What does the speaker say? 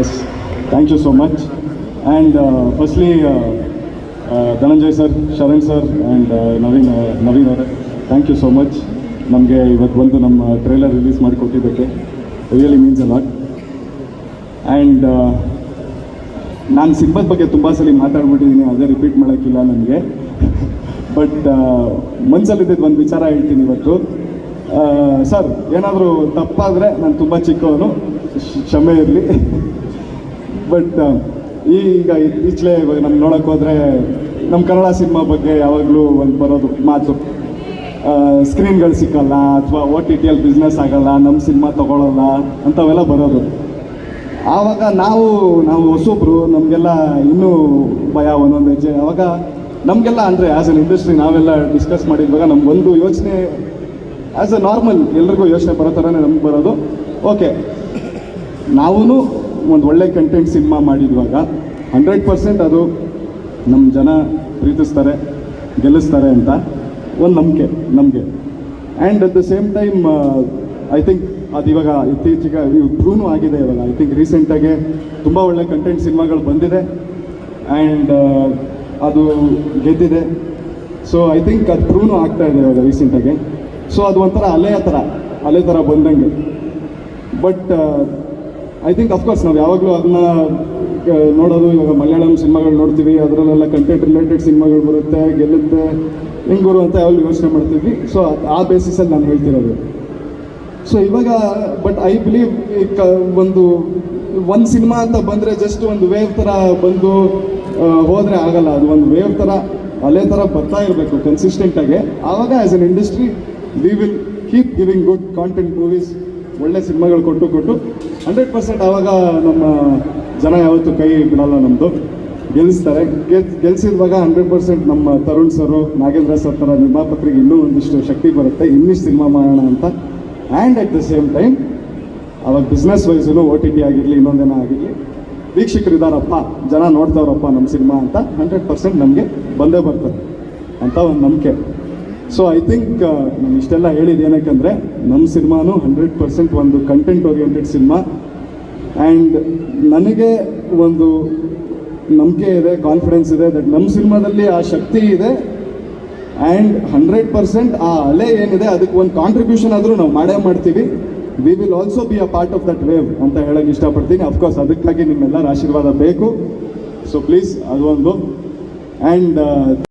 Yes thank you so much and firstly Dhananjay sir Sharan sir and Naveen Naveen ಅವರೇ thank you so much ನಮಗೆ ಇವತ್ತು ಬಂದು ನಮ್ಮ trailer release ಮಾಡಿಕೊಟ್ಟಿದ್ದಕ್ಕೆ really means a lot and ನಾನು ಸಿನಿಮಾದ ಬಗ್ಗೆ ತುಂಬ ಸಲ ಮಾತಾಡ್ಬಿಟ್ಟಿದ್ದೀನಿ ಅದೇ ರಿಪೀಟ್ ಮಾಡೋಕ್ಕಿಲ್ಲ ನನಗೆ. ಬಟ್ ಮನಸ್ಸಲ್ಲಿದ್ದಿದ್ದು ಒಂದು ವಿಚಾರ ಹೇಳ್ತೀನಿ ಇವತ್ತು. ಸರ್ ಏನಾದರೂ ತಪ್ಪಾದರೆ ನಾನು ತುಂಬ ಚಿಕ್ಕವನು, ಕ್ಷಮೆ ಇರಲಿ. ಬಟ್ ಈಗ ಇತ್ತೀಚಲೇ ಇವಾಗ ನಮ್ಗೆ ನೋಡೋಕೆ ಹೋದರೆ ನಮ್ಮ ಕನ್ನಡ ಸಿನಿಮಾ ಬಗ್ಗೆ ಯಾವಾಗಲೂ ಒಂದು ಬರೋದು ಮಾತು. ಸ್ಕ್ರೀನ್ಗಳು ಸಿಕ್ಕಲ್ಲ ಅಥವಾ ಓ ಟಿ ಟಿಯಲ್ಲಿ ಬಿಸ್ನೆಸ್ ಆಗಲ್ಲ ನಮ್ಮ ಸಿನಿಮಾ ತೊಗೊಳಲ್ಲ ಅಂಥವೆಲ್ಲ ಬರೋದು. ಆವಾಗ ನಾವು ನಾವು ಹೊಸೊಬ್ರು, ನಮಗೆಲ್ಲ ಇನ್ನೂ ಭಯ ಒಂದೊಂದು ಹೆಜ್ಜೆ. ಆವಾಗ ನಮಗೆಲ್ಲ ಅಂದರೆ ಆ್ಯಸ್ ಅನ್ ಇಂಡಸ್ಟ್ರಿ ನಾವೆಲ್ಲ ಡಿಸ್ಕಸ್ ಮಾಡಿದ್ವಾಗ ನಮಗೊಂದು ಯೋಚನೆ ಆ್ಯಸ್ ಅ ನಾರ್ಮಲ್ ಎಲ್ರಿಗೂ ಯೋಚನೆ ಬರೋ ಥರನೇ ನಮ್ಗೆ ಬರೋದು. ಓಕೆ ನಾವೂ ಒಂದು ಒಳ್ಳೆ ಕಂಟೆಂಟ್ ಸಿನಿಮಾ ಮಾಡಿದ್ವಾಗ ಹಂಡ್ರೆಡ್ ಪರ್ಸೆಂಟ್ ಅದು ನಮ್ಮ ಜನ ಪ್ರೀತಿಸ್ತಾರೆ, ಗೆಲ್ಲಿಸ್ತಾರೆ ಅಂತ ಒಂದು ನಂಬಿಕೆ ನಮಗೆ. And at the same time I think ಅದು ಇವಾಗ ಇತ್ತೀಚೆಗೆ ಪ್ರೂವ್ನೂ ಆಗಿದೆ ಇವಾಗ. ಐ ಥಿಂಕ್ ರೀಸೆಂಟಾಗಿ ತುಂಬ ಒಳ್ಳೆ ಕಂಟೆಂಟ್ ಸಿನಿಮಾಗಳು ಬಂದಿದೆ. ಆ್ಯಂಡ್ ಅದು ಗೆದ್ದಿದೆ. ಸೊ ಐ ಥಿಂಕ್ ಅದು ಪ್ರೂನು ಆಗ್ತಾ ಇದೆ ಇವಾಗ ರೀಸೆಂಟಾಗಿ ಸೊ ಅದು ಒಂಥರ ಅಲೆಯ ಥರ ಅಲೆ ಥರ ಬಂದಂಗೆ. ಬಟ್ ಐ ಥಿಂಕ್ ಅಫ್ಕೋರ್ಸ್ ನಾವು ಯಾವಾಗಲೂ ಅದನ್ನ ನೋಡೋದು, ಇವಾಗ ಮಲಯಾಳಂ ಸಿನಿಮಾಗಳು ನೋಡ್ತೀವಿ, ಅದರಲ್ಲೆಲ್ಲ ಕಂಟೆಂಟ್ ರಿಲೇಟೆಡ್ ಸಿನಿಮಾಗಳು ಬರುತ್ತೆ, ಗೆಲ್ಲುತ್ತೆ, ಹೆಂಗೆ ಬರು ಅಂತ ಯಾವಾಗಲೂ ಯೋಚನೆ ಮಾಡ್ತೀವಿ. ಸೊ ಆ ಬೇಸಿಸಲ್ಲಿ ನಾನು ಹೇಳ್ತಿರೋದು. ಸೊ ಇವಾಗ ಬಟ್ ಐ ಬಿಲೀವ್ ಒಂದು ಒಂದು ಸಿನಿಮಾ ಅಂತ ಬಂದರೆ ಜಸ್ಟ್ ಒಂದು ವೇವ್ ಥರ ಬಂದು ಹೋದರೆ ಹೋದ್ರೆ ಆಗಲ್ಲ. ಅದು ಒಂದು ವೇವ್ ಥರ ಅಲೆ ಥರ ಬರ್ತಾ ಇರಬೇಕು ಕನ್ಸಿಸ್ಟೆಂಟಾಗಿ ಆವಾಗ as an industry we will keep giving good content movies ಒಳ್ಳೆ ಸಿನಿಮಾಗಳು ಕೊಟ್ಟು ಕೊಟ್ಟು ಹಂಡ್ರೆಡ್ ಪರ್ಸೆಂಟ್ ಆವಾಗ ನಮ್ಮ ಜನ ಯಾವತ್ತೂ ಕೈ ಬಿಡಲ್ಲ ನಮ್ಮದು ಗೆಲ್ಲಿಸ್ತಾರೆ ಗೆಲ್, ಗೆಲ್ಸಿರುವಾಗ ಹಂಡ್ರೆಡ್ ಪರ್ಸೆಂಟ್ ನಮ್ಮ ತರುಣ್ ಸರು, ನಾಗೇಂದ್ರ ಸರ್ ಥರ ನಿರ್ಮಾಪಕರಿಗೆ ಇನ್ನೂ ಒಂದಿಷ್ಟು ಶಕ್ತಿ ಬರುತ್ತೆ. ಇನ್ನಿಷ್ಟು ಸಿನಿಮಾ ಮಾಡೋಣ ಅಂತ. And at the same time ಅವಾಗ business wise O T T ಆಗಿರಲಿ, ಇನ್ನೊಂದೇನೋ ಆಗಿರಲಿ, ವೀಕ್ಷಕರು ಇದ್ದಾರಪ್ಪ ಜನ ನೋಡ್ತಾವ್ರಪ್ಪ ನಮ್ಮ ಸಿನಿಮಾ ಅಂತ ಹಂಡ್ರೆಡ್ ಪರ್ಸೆಂಟ್ ನಮಗೆ ಬಂದೇ ಬರ್ತದೆ ಅಂತ ಒಂದು ನಂಬಿಕೆ. ಸೊ ಐ ಥಿಂಕ್ ನಾನು ಇಷ್ಟೆಲ್ಲ ಹೇಳಿದ್ದು ಏನಕ್ಕಂದರೆ, ನಮ್ಮ ಸಿನಿಮಾನು ಹಂಡ್ರೆಡ್ ಪರ್ಸೆಂಟ್ ಒಂದು ಕಂಟೆಂಟ್ ಓರಿಯೆಂಟೆಡ್ ಸಿನಿಮಾ. ಆ್ಯಂಡ್ ನನಗೆ ಒಂದು ನಂಬಿಕೆ ಇದೆ ಕಾನ್ಫಿಡೆನ್ಸ್ ಇದೆ ದಟ್ ನಮ್ಮ ಸಿನಿಮಾದಲ್ಲಿ ಆ ಶಕ್ತಿ ಇದೆ. ಆ್ಯಂಡ್ ಹಂಡ್ರೆಡ್ ಪರ್ಸೆಂಟ್ ಆ ಅಲೆ ಏನಿದೆ, ಅದಕ್ಕೆ ಒಂದು ಕಾಂಟ್ರಿಬ್ಯೂಷನ್ ಆದರೂ ನಾವು ಮಾಡೇ ಮಾಡ್ತೀವಿ. We will also be a part of that wave ಅಂತ ಹೇಳಕ್ಕೆ ಇಷ್ಟಪಡ್ತೀನಿ. ಅಫ್ಕೋರ್ಸ್ ಅದಕ್ಕಾಗಿ ನಿಮ್ಮೆಲ್ಲರ ಆಶೀರ್ವಾದ ಬೇಕು. ಸೊ ಪ್ಲೀಸ್ ಅದು ಒಂದು. ಆ್ಯಂಡ್